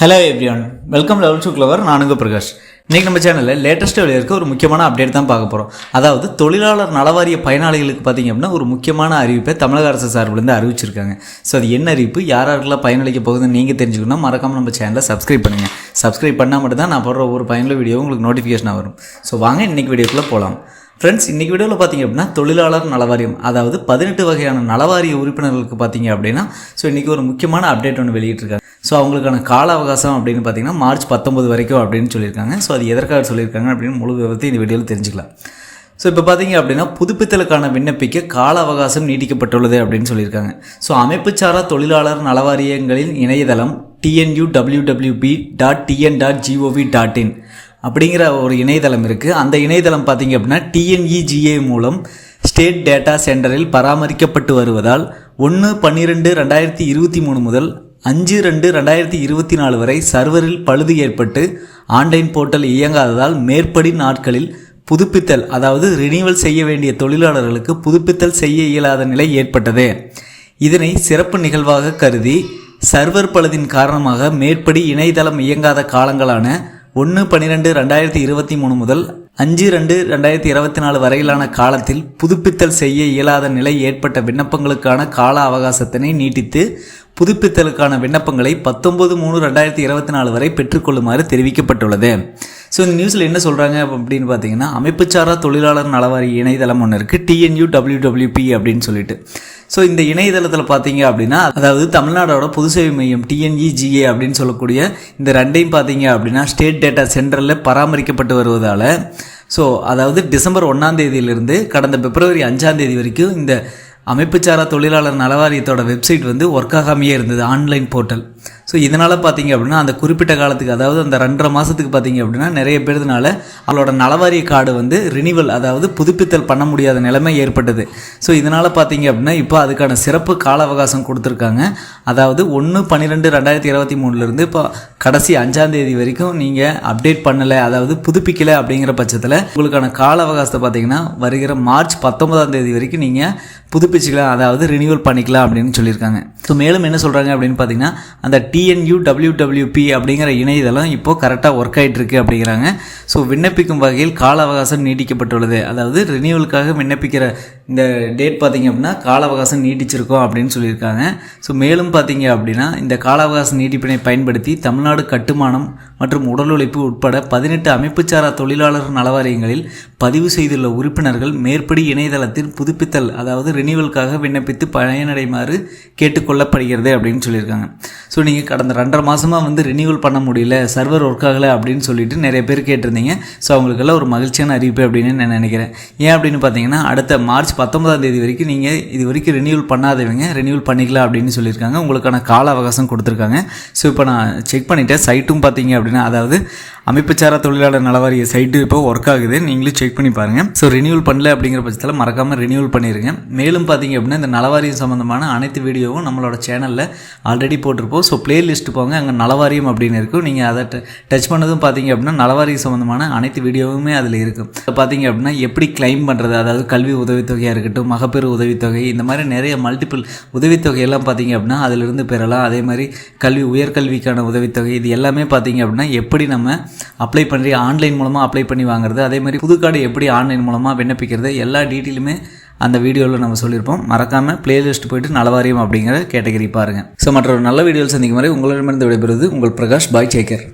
Hello everyone welcome level two clever நானுங்க பிரகாஷ். இன்றைக்கி நம்ம சேனலில் லேட்டஸ்ட் இருக்க ஒரு முக்கியமான அப்டேட் தான் பார்க்க போகிறோம் அதாவது தொழிலாளர் நலவாரிய பயனாளிகளுக்கு பார்த்தீங்க அப்படின்னா ஒரு முக்கியமான அறிவிப்பை தமிழக அரசு சார்பிலேருந்து அறிவிச்சிருக்காங்க. ஸோ அது என்ன அறிவிப்பு? யார் யாருக்கெல்லாம் பயனளிக்க போகுதுன்னு நீங்கள் தெரிஞ்சுக்கணும் மறக்காமல் நம்ம சேனலை சப்ஸ்கிரைப் பண்ணுங்கள் சப்ஸ்கிரைப் பண்ணால் மட்டும் தான் நான் போடுற ஒரு பயனுள்ள வீடியோ உங்களுக்கு நோட்டிஃபிகேஷனாக வரும். ஸோ வாங்க இன்றைக்கி வீடியோக்குள்ளே போகலாம் ஃப்ரெண்ட்ஸ் இன்றைக்கி வீடியோவில் பார்த்தீங்க அப்படின்னா தொழிலாளர் நலவாரியம் அதாவது பதினெட்டு வகையான நலவாரிய உறுப்பினர்களுக்கு பார்த்தீங்க அப்படின்னா ஸோ இன்றைக்கி ஒரு முக்கியமான அப்டேட் ஒன்று வெளியிட்டிருக்காங்க. ஸோ அவங்களுக்கான கால அவகாசம் அப்படின்னு பார்த்தீங்கன்னா மார்ச் பத்தொம்பது வரைக்கும் அப்படின்னு சொல்லியிருக்காங்க. ஸோ அது எதற்காக சொல்லியிருக்காங்க அப்படின்னு முழு விவரத்தை இந்த வீடியோவில் தெரிஞ்சுக்கலாம். ஸோ இப்போ பார்த்தீங்க அப்படின்னா புதுப்பித்தலுக்கான விண்ணப்பிக்க கால அவகாசம் நீட்டிக்கப்பட்டுள்ளது அப்படின்னு சொல்லியிருக்காங்க. ஸோ அமைப்புச்சாரா தொழிலாளர் நலவாரியங்களின் இணையதளம் TNU B dot TN dot GOV dot in அப்படிங்கிற ஒரு இணையதளம் இருக்குது அந்த இணையதளம் பார்த்தீங்க அப்படின்னா டிஎன்இஜிஏ மூலம் ஸ்டேட் டேட்டா சென்டரில் பராமரிக்கப்பட்டு வருவதால் ஒன்று பன்னிரெண்டு ரெண்டாயிரத்தி இருபத்தி மூணு முதல் அஞ்சு ரெண்டு ரெண்டாயிரத்தி இருபத்தி நாலு வரை சர்வரில் பழுது ஏற்பட்டு ஆன்லைன் போர்ட்டல் இயங்காததால் மேற்படி நாட்களில் புதுப்பித்தல் அதாவது ரினியூவல் செய்ய வேண்டிய தொழிலாளர்களுக்கு புதுப்பித்தல் செய்ய இயலாத நிலை ஏற்பட்டது. இதனை சிறப்பு நிகழ்வாக கருதி சர்வர் பழுதின் காரணமாக மேற்படி இணையதளம் இயங்காத காலங்களான ஒன்று பன்னிரெண்டு ரெண்டாயிரத்தி இருபத்தி மூணு முதல் அஞ்சு ரெண்டு ரெண்டாயிரத்தி இருபத்தி நாலு வரையிலான காலத்தில் புதுப்பித்தல் செய்ய இயலாத நிலை ஏற்பட்ட விண்ணப்பங்களுக்கான கால அவகாசத்தினை நீட்டித்து புதுப்பித்தலுக்கான விண்ணப்பங்களை பத்தொன்பது மூணு ரெண்டாயிரத்தி இருபத்தி நாலு வரை பெற்றுக்கொள்ளுமாறு தெரிவிக்கப்பட்டுள்ளது. ஸோ இந்த நியூஸில் என்ன சொல்கிறாங்க அப்படின்னு பார்த்தீங்கன்னா அமைப்புச்சாரா தொழிலாளர் நலவாரி இணையதளம் ஒன்று இருக்குது டிஎன்யூ டபிள்யூடபிள்யூபி அப்படின்னு சொல்லிட்டு. ஸோ இந்த இணையதளத்தில் பார்த்தீங்க அப்படின்னா அதாவது தமிழ்நாடோட பொது சேவை மையம் டிஎன்இஜிஏ அப்படின்னு சொல்லக்கூடிய இந்த ரெண்டையும் பார்த்தீங்க அப்படின்னா ஸ்டேட் டேட்டா சென்டரில் பராமரிக்கப்பட்டு வருவதால் ஸோ அதாவது டிசம்பர் ஒன்றாம் தேதியிலிருந்து கடந்த பிப்ரவரி அஞ்சாம் தேதி வரைக்கும் இந்த அமைப்புச்சாரா தொழிலாளர் நலவாரியத்தோட வெப்சைட் வந்து ஒர்க் ஆகாமையே இருந்தது ஆன்லைன் போர்ட்டல் ஸோ இதனால் பார்த்தீங்க அப்படின்னா அந்த குறிப்பிட்ட காலத்துக்கு அதாவது அந்த ரெண்டரை மாதத்துக்கு பார்த்தீங்க அப்படின்னா நிறைய பேருனால அவளோட நலவாரிய கார்டு வந்து ரினிவல் அதாவது புதுப்பித்தல் பண்ண முடியாத நிலைமை ஏற்பட்டது. ஸோ இதனால் பார்த்தீங்க அப்படின்னா இப்போ அதுக்கான சிறப்பு கால அவகாசம் கொடுத்துருக்காங்க. அதாவது ஒன்று பன்னிரெண்டு ரெண்டாயிரத்தி இருபத்தி மூணுலேருந்து இப்போ கடைசி அஞ்சாந்தேதி வரைக்கும் நீங்கள் அப்டேட் பண்ணலை அதாவது புதுப்பிக்கலை அப்படிங்கிற பட்சத்தில் உங்களுக்கான கால அவகாசத்தை பார்த்தீங்கன்னா வருகிற மார்ச் பத்தொன்பதாம் தேதி வரைக்கும் நீங்கள் புதுப்பிச்சுக்கலாம் அதாவது ரினியூவல் பண்ணிக்கலாம் அப்படின்னு சொல்லியிருக்காங்க. ஸோ மேலும் என்ன சொல்கிறாங்க அப்படின்னு பார்த்தீங்கன்னா அந்த டிஎன்யூ டபிள்யூடபிள்யூபி அப்படிங்கிற இணையதளம் இப்போது கரெக்டாக ஒர்க் ஆகிட்டு இருக்கு அப்படிங்கிறாங்க. ஸோ விண்ணப்பிக்கும் வகையில் கால அவகாசம் நீட்டிக்கப்பட்டுள்ளது. அதாவது ரினியூவலுக்காக விண்ணப்பிக்கிற இந்த டேட் பார்த்திங்க அப்படின்னா கால அவகாசம் நீட்டிச்சிருக்கோம் அப்படின்னு சொல்லியிருக்காங்க. ஸோ மேலும் பார்த்தீங்க அப்படின்னா இந்த கால அவகாச நீட்டிப்பினை பயன்படுத்தி தமிழ்நாடு கட்டுமானம் மற்றும் உடல் உழைப்பு உட்பட பதினெட்டு அமைப்புச்சாரா தொழிலாளர் நலவாரியங்களில் பதிவு செய்துள்ள உறுப்பினர்கள் மேற்படி இணையதளத்தில் புதுப்பித்தல் அதாவது ரினியூவலுக்காக விண்ணப்பித்து பயனடைமாறு கேட்டுக்கொள்ளப்படுகிறது அப்படின்னு சொல்லியிருக்காங்க. ஸோ நீங்கள் கடந்த ரெண்டரை மாதமாக வந்து ரினியூவல் பண்ண முடியல சர்வர் ஒர்க் ஆகலை அப்படின்னு சொல்லிட்டு நிறைய பேர் கேட்டிருந்தீங்க. ஸோ அவங்களுக்கெல்லாம் ஒரு மகிழ்ச்சியான அறிவிப்பு அப்படின்னு நான் நினைக்கிறேன். ஏன் அப்படின்னு பார்த்தீங்கன்னா அடுத்த மார்ச் பத்தொன்பதாம் தேதி வரைக்கும் நீங்கள் இது வரைக்கும் ரினியூவல் பண்ணாதவங்க ரினியூவல் பண்ணிக்கலாம் அப்படின்னு சொல்லியிருக்காங்க. உங்களுக்கான கால அவகாசம் கொடுத்துருக்காங்க. ஸோ இப்போ நான் செக் பண்ணிவிட்டேன் சைட்டும் பார்த்தீங்க அப்படின்னா அதாவது அமைப்புச்சாரா தொழிலாளர் நலவாரிய சைட்டு இப்போ ஒர்க் ஆகுது. நீங்களும் செக் பண்ணி பாருங்கள் ஸோ ரினியூவல் பண்ணல அப்படிங்கிற பட்சத்தில் மறக்காமல் ரினியூவல் பண்ணிடுங்க மேலும் பார்த்தீங்க அப்படின்னா இந்த நலவாரியம் சம்மந்தமான அனைத்து வீடியோவும் நம்மளோட சேனலில் ஆல்ரெடி போட்டிருப்போம். ஸோ பிளேலிஸ்ட் போங்க. அங்கே நலவாரியம் அப்படின்னு இருக்கும். நீங்கள் அதை டச் பண்ணதும் பார்த்தீங்க அப்படின்னா நலவாரியம் சம்மந்தமான அனைத்து வீடியோவுமே அதில் இருக்கும். இப்போ பார்த்தீங்க அப்படின்னா எப்படி கிளைம் பண்ணுறது அதாவது கல்வி உதவித்தொகையாக இருக்கட்டும் மகப்பேறு உதவித்தொகை இந்த மாதிரி நிறைய மல்டிபிள் உதவித்தொகையெல்லாம் பார்த்தீங்க அப்படின்னா அதிலிருந்து பெறலாம். அதே மாதிரி கல்வி உயர்கல்விக்கான உதவித்தொகை இது எல்லாமே பார்த்தீங்க அப்படின்னா எப்படி நம்ம அப்ளை பண்ணி ஆன்லைன் மூலமாக அப்ளை பண்ணி வாங்குறது அதே மாதிரி புது கார்டு எப்படி ஆன்லைன் மூலமாக விண்ணப்பிக்கிறது எல்லா டீட்டெயிலுமே அந்த வீடியோவில் நம்ம சொல்லியிருப்போம். மறக்காமல் பிளேலிஸ்ட் போயிட்டு நலவாரியம் அப்படிங்கிற கேட்டகரி பாருங்கள் ஸோ மற்ற ஒரு நல்ல வீடியோவில் சந்திக்கும் வரை உங்களிடமிருந்து விடைபெறுவது உங்கள் பிரகாஷ் பாய் சேகர்.